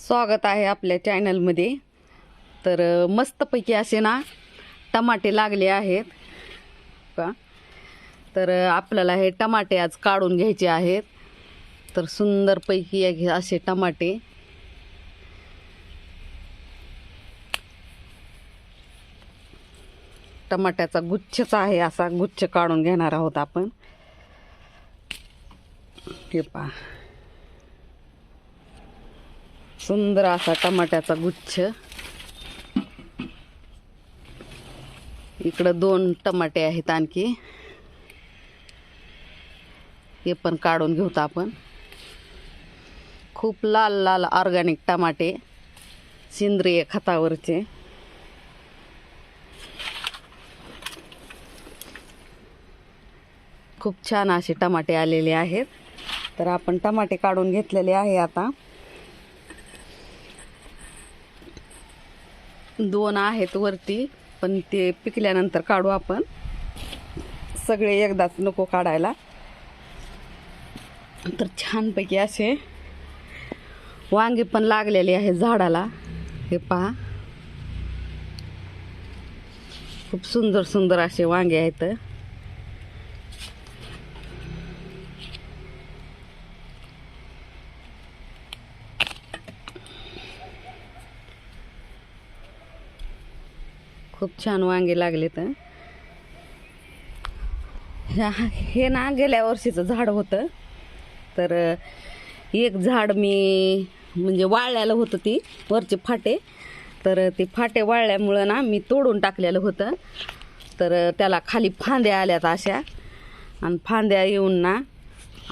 स्वागत आहे आपल्या चॅनलमध्ये. तर मस्तपैकी असे ना टमाटे लागले आहेत. का तर आपल्याला हे टमाटे आज काढून घ्यायचे आहेत. तर सुंदरपैकी असे टमाटे. टमाट्याचा गुच्छच आहे असा गुच्छ काढून घेणार आहोत आपण. हे पहा. सुंदर असा टमाट्याचा गुच्छ. इकडं दोन टमाटे आहेत आणखी. हे पण काढून घेऊत आपण. खूप लाल लाल ऑर्गॅनिक टमाटे सेंद्रिय खतावरचे. खूप छान असे टमाटे आलेले आहेत. तर आपण टमाटे काढून घेतलेले आहे आता. दोन आहेत वरती पण ते पिकल्यानंतर काढू आपण. सगळे एकदाच नको काढायला. तर छानपैकी असे वांगे पण लागलेले आहे झाडाला. हे पहा. खूप सुंदर सुंदर असे वांगे आहेत. खूप छान वांगे लागले तर हे ना गेल्या वर्षीचं झाड होतं. तर एक झाड मी म्हणजे वाळल्यालं होतं ती वरचे फाटे. तर ते फाटे वाळल्यामुळं ना मी तोडून टाकलेलं होतं. तर त्याला खाली फांद्या आल्यात अशा. आणि फांद्या येऊन ना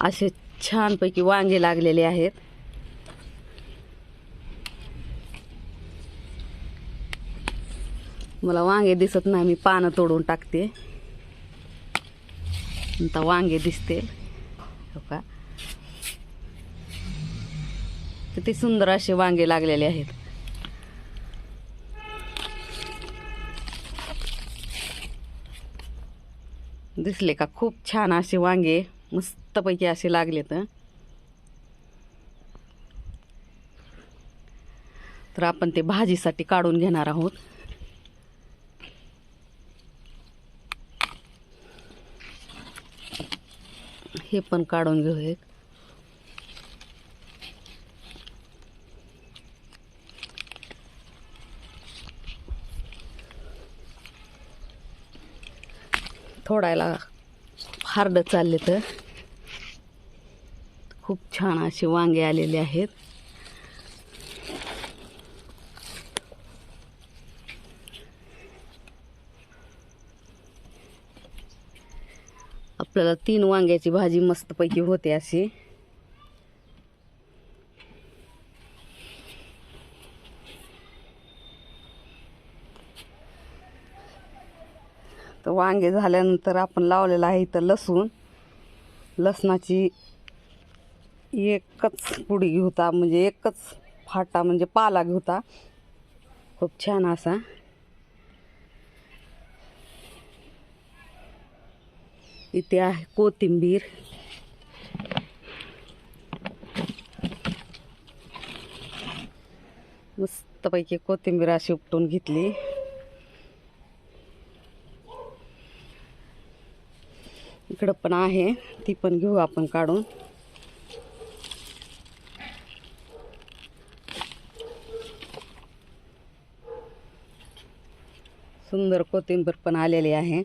असे छानपैकी वांगे लागलेले आहेत. मला वांगे दिसत नाही मी पानं तोडून टाकते. आता वांगे दिसते. हो का? किती सुंदर असे वांगे लागलेले आहेत. दिसले का? खूप छान असे वांगे मस्तपैकी असे लागले तर तर आपण ते भाजीसाठी काढून घेणार आहोत. हे पण काढून घेऊ एक थोडायला हार्ड चालले तर. खूप छान असे वांगे आलेले आहेत. आपल्याला तीन वांग्याची भाजी मस्तपैकी होते अशी. तर वांगे झाल्यानंतर आपण लावलेलं आहे इथं लसूण. लसणाची एकच पुडी घेऊता म्हणजे एकच फाटा म्हणजे पाला घेऊता. खूप छान असा. इथे आहे कोथिंबीर. मस्तपैकी कोथिंबीर अशी उपटून घेतली. इकडं पण आहे ती पण घेऊ आपण काढून. सुंदर कोथिंबीर पण आलेली आहे.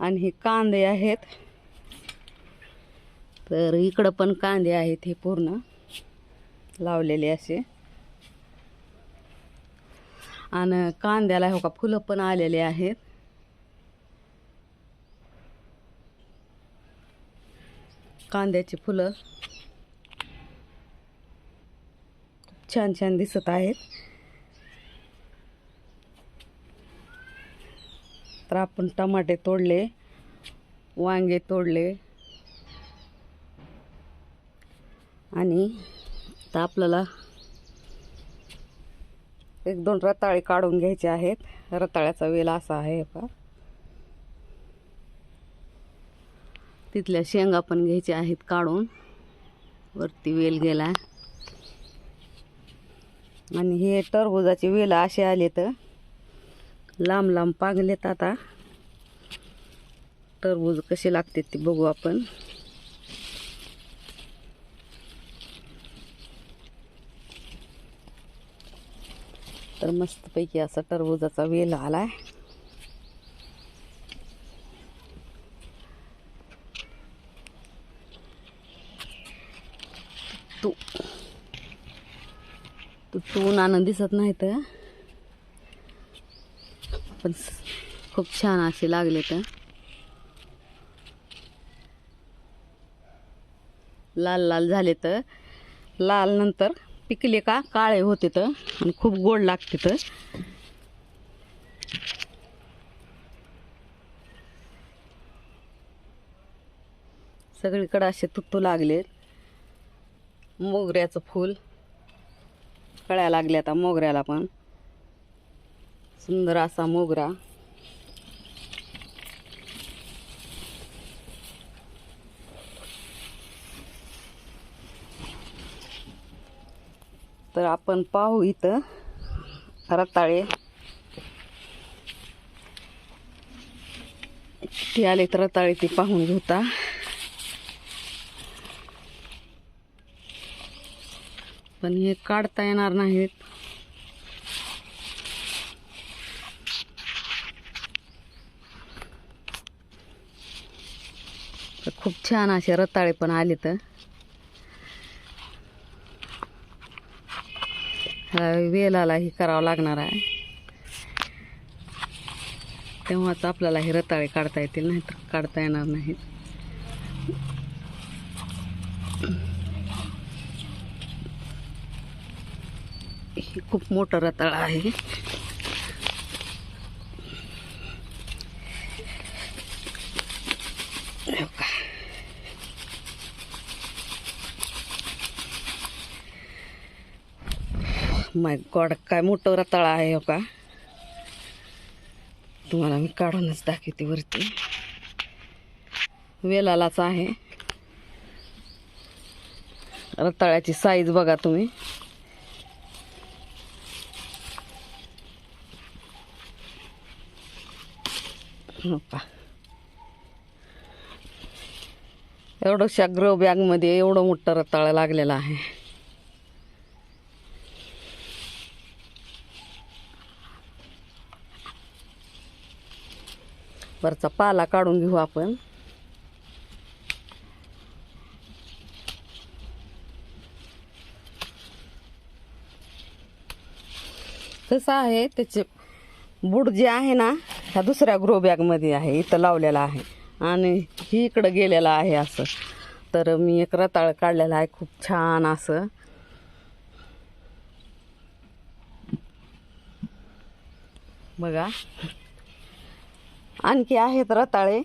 आणि हे कांदे आहेत. तर इकडं पण कांदे आहेत हे पूर्ण लावलेले असे. आणि कांद्याला हो का फुलं पण आलेले आहेत. कांद्याची फुलं खूप छान छान दिसत आहेत. तर आपण टमाटे तोडले वांगे तोडले. आणि तर आपल्याला एक दोन रताळे काढून घ्यायचे आहेत. रताळ्याचा वेल असा आहे का तिथल्या शेंगा पण घ्यायच्या आहेत काढून. वरती वेल गेला आणि हे टरबुजाचे वेल असे आले तर लांब लांब पांगलेत आता. टरबूज कसे लागते ते बघू आपण. तर मस्तपैकी असा टरबुजाचा वेल आलाय. तू तू टून आनंद दिसत नाही तर पण खूप छान असे लागले तर. लाल लाल झाले तर. लाल नंतर पिकले का काळे होते तर आणि खूप गोड लागते तर. सगळीकडे असे तुत्तू लागलेत मोगऱ्याचं फूल. कळ्या लागले आता मोगऱ्याला पण. सुंदर असा मोगरा. तर आपण पाहू इथं रताळे. ते आले तर रताळे ते पाहून घेता. पण हे काढता येणार नाहीत. खूप छान असे रताळे पण आले तर वेलाला हे करावं लागणार आहे. तेव्हाच आपल्याला हे रताळे काढता येतील नाहीतर काढता येणार नाहीत. खूप मोठं रताळ आहे हे बघा. माय गॉड काय मोठं रताळा आहे हो का? तुम्हाला मी काढूनच दाखवते वरती. वेलालाच आहे. रताळ्याची साईज बघा तुम्ही. हो एवढंशा ग्रो बॅगमध्ये एवढं मोठं रताळा लागलेला आहे. वरचा पाला काढून घेऊ आपण. कसं आहे त्याचे बुड जे आहे ना ह्या दुसऱ्या ग्रो बॅगमध्ये आहे इथं लावलेला आहे. आणि ही इकडं गेलेला आहे असं. तर मी एक रताळ काढलेलं आहे खूप छान असं. बघा. आणखी आहेत रताळे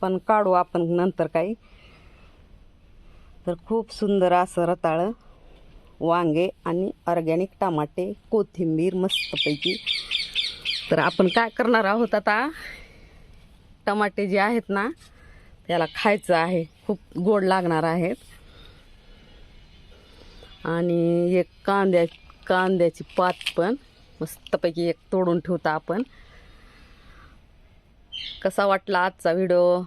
पण काढू आपण नंतर काही. तर खूप सुंदर असं रताळं वांगे आणि ऑर्गॅनिक टमाटे कोथिंबीर मस्तपैकी. तर आपण काय करणार आहोत आता? टमाटे जे आहेत ना त्याला खायचं आहे. खूप गोड लागणार आहेत. आणि एक कांद्या कांद्याची पात पण मस्तपैकी एक तोडून ठेवता आपण. कसा वाटला आजचा व्हिडिओ?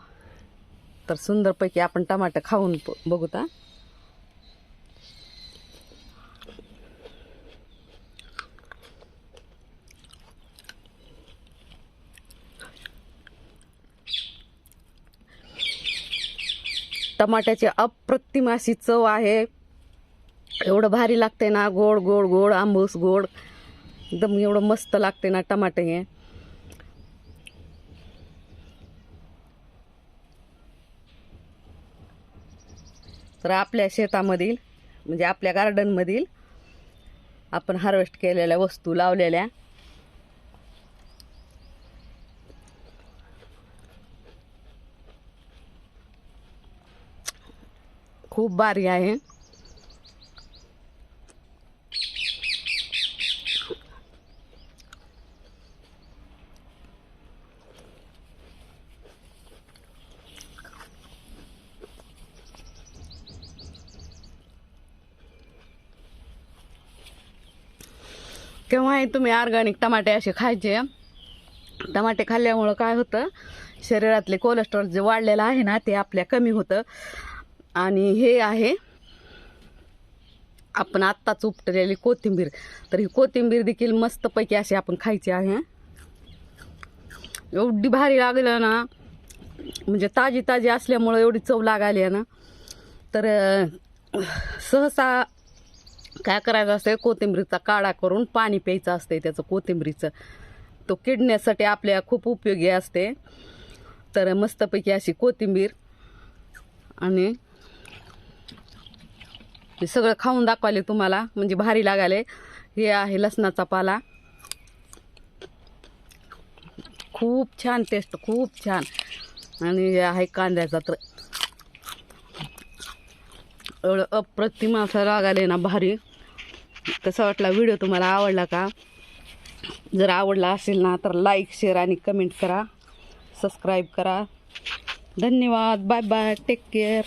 तर सुंदरपैकी आपण टमाटं खाऊन प- टमाट्याची अप्रतिम अशी चव आहे. एवढं भारी लागते ना गोड गोड गोड आंबूस गोड. एकदम एवढं मस्त लागते ना टमाटे हे. तर आपल्या शेतामधील म्हणजे आपल्या गार्डनमधील आपण हार्वेस्ट केलेल्या वस्तू लावलेल्या. खूप भारी आहे. केव्हाही तुम्ही ऑर्गॅनिक टमाटे असे खायचे. टमाटे खाल्ल्यामुळं काय होतं शरीरातले कोलेस्ट्रॉल जे वाढलेलं आहे ना ते आपल्या कमी होतं. आणि हे आहे आपण आत्ताच उपटलेली कोथिंबीर. तर ही कोथिंबीर देखील मस्तपैकी अशी आपण खायची आहे. एवढी भारी लागलं ना म्हणजे ताजी ताजी असल्यामुळं एवढी चव लागायली आहे ना. तर सहसा काय करायचं असतं कोथिंबीरीचा काढा करून पाणी प्यायचं असते त्याचं कोथिंबीरीचं. तो किडण्यासाठी आपल्या खूप उपयोगी असते. तर मस्तपैकी अशी कोथिंबीर आणि हे सगळं खाऊन दाखवाले तुम्हाला. म्हणजे भारी लागाले हे आहे लसणाचा पाला. खूप छान टेस्ट खूप छान. आणि हे आहे कांद्याचा तर. एवढं अप्रतिम असं लागाले ना भारी. कसा वाटला व्हिडिओ तुम्हाला? आवडला का? जर आवडला असेल ना तर लाईक शेअर आणि कमेंट करा. सबस्क्राईब करा. धन्यवाद. Bye bye take care